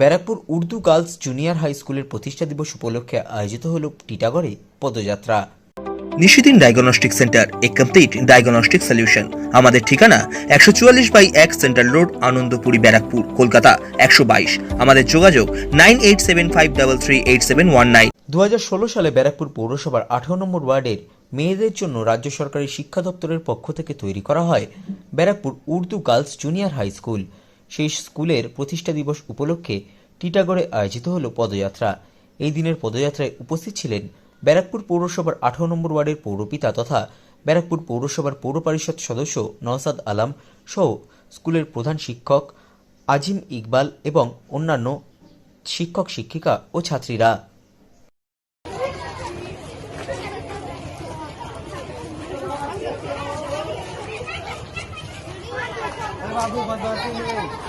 Barrackpore Urdu girls junior high স্কুলের প্রতিষ্ঠা দিবস উপলক্ষে আয়োজিত হল টিটাগড়ে পদযাত্রা। Nishidin diagnostic centre a complete diagnostic solution আমাদের ঠিকানা একশো চুয়াল্লিশ বাই এক সেন্ট্রাল রোড আনন্দপুরি ব্যারাকপুর কলকাতা একশো বাইশ। আমাদের যোগাযোগ nine eight seven five double three eight seven one nine. দু সালে ব্যারাকপুর পৌরসভার আঠারো নম্বর ওয়ার্ডের মেয়েদের জন্য রাজ্য সরকারের শিক্ষা দপ্তরের পক্ষ থেকে তৈরি করা হয় Barrackpore Urdu girls junior high school. সেই স্কুলের প্রতিষ্ঠা দিবস উপলক্ষে টিটাগড়ে আয়োজিত হল পদযাত্রা। এই দিনের পদযাত্রায় উপস্থিত ছিলেন ব্যারাকপুর পৌরসভার আঠারো নম্বর ওয়ার্ডের পৌরপিতা তথা ব্যারাকপুর পৌরসভার পৌর পরিষদ সদস্য নওসাদ আলম সহ স্কুলের প্রধান শিক্ষক আজিম ইকবাল এবং অন্যান্য শিক্ষক শিক্ষিকা ও ছাত্রীরা। 大部分都是。